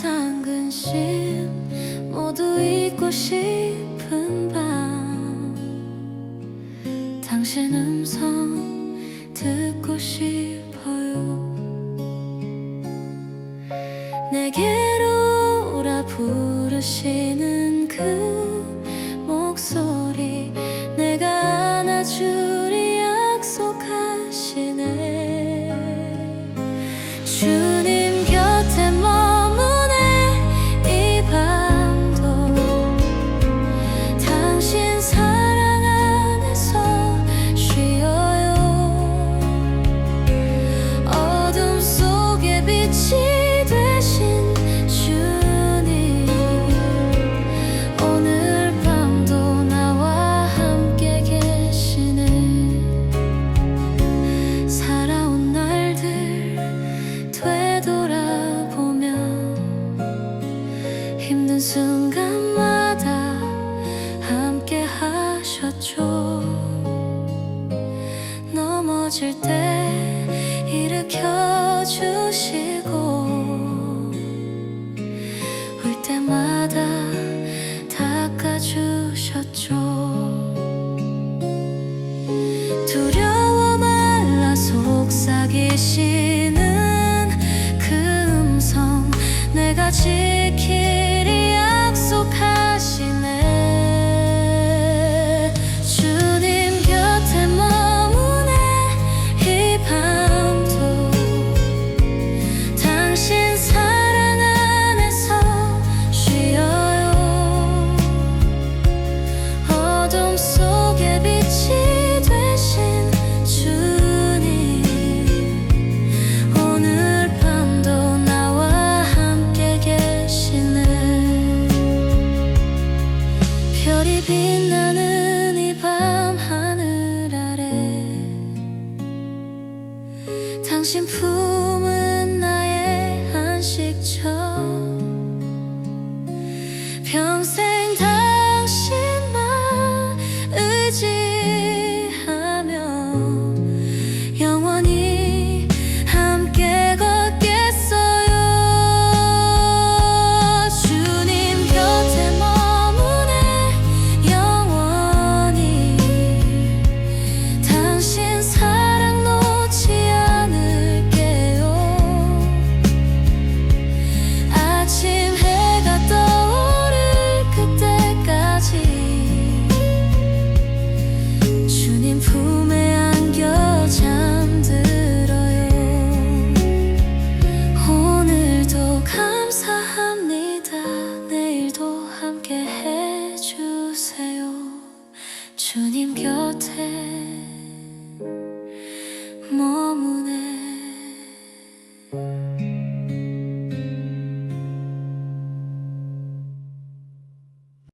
항상 근심 모두 잊고 싶은 밤. 당신 음성 듣고 싶어요. 내게로 오라 부르시는 그 순간마다 함께 하셨죠. 넘어질 때 일으켜 주시고 울 때마다 닦아 주셨죠. 두려워 말라 속삭이시는 그 금성 내가 지 幸福。 주님 곁에